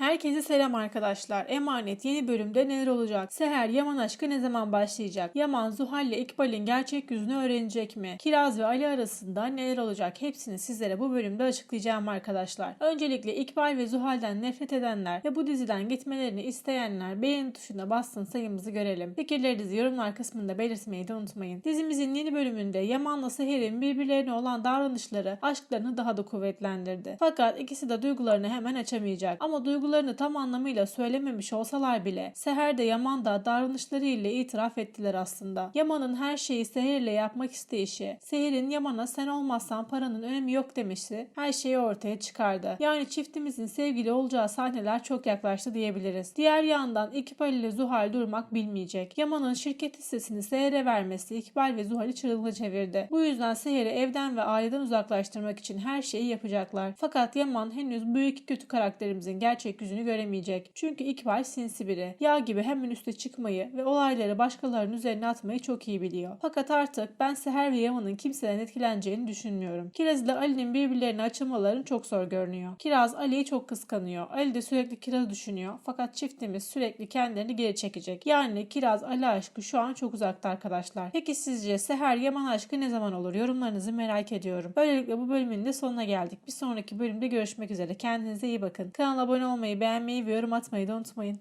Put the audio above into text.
Huh? Herkese selam arkadaşlar. Emanet yeni bölümde neler olacak? Seher Yaman aşkı ne zaman başlayacak? Yaman Zuhal ile İkbal'in gerçek yüzünü öğrenecek mi? Kiraz ve Ali arasında neler olacak? Hepsini sizlere bu bölümde açıklayacağım arkadaşlar. Öncelikle İkbal ve Zuhal'den nefret edenler ve bu diziden gitmelerini isteyenler beğeni tuşuna bassın sayımızı görelim. Fikirlerinizi yorumlar kısmında belirtmeyi de unutmayın. Dizimizin yeni bölümünde Yaman'la Seher'in birbirlerine olan davranışları aşklarını daha da kuvvetlendirdi. Fakat ikisi de duygularını hemen açamayacak. Ama duygularını tam anlamıyla söylememiş olsalar bile Seher de Yaman da davranışlarıyla itiraf ettiler aslında. Yaman'ın her şeyi Seher'le yapmak isteyişi, Seher'in Yaman'a sen olmazsan paranın önemi yok demesi her şeyi ortaya çıkardı. Yani çiftimizin sevgili olacağı sahneler çok yaklaştı diyebiliriz. Diğer yandan İkbal ile Zuhal durmak bilmeyecek. Yaman'ın şirket hissesini Seher'e vermesi İkbal ve Zuhal'i çığırına çevirdi. Bu yüzden Seher'i evden ve aileden uzaklaştırmak için her şeyi yapacaklar. Fakat Yaman henüz bu iki kötü karakterimizin gerçek yüzünü göremeyecek. Çünkü İkbal sinsi biri. Yağ gibi hemen üste çıkmayı ve olayları başkalarının üzerine atmayı çok iyi biliyor. Fakat artık ben Seher ve Yaman'ın kimseden etkileneceğini düşünmüyorum. Kiraz ile Ali'nin birbirlerine açılmaların çok zor görünüyor. Kiraz Ali'yi çok kıskanıyor. Ali de sürekli Kiraz'ı düşünüyor. Fakat çiftimiz sürekli kendilerini geri çekecek. Yani Kiraz Ali aşkı şu an çok uzakta arkadaşlar. Peki sizce Seher Yaman aşkı ne zaman olur? Yorumlarınızı merak ediyorum. Böylelikle bu bölümün de sonuna geldik. Bir sonraki bölümde görüşmek üzere. Kendinize iyi bakın. Kanala abone olmayı, beğenmeyi ve yorum atmayı da unutmayın.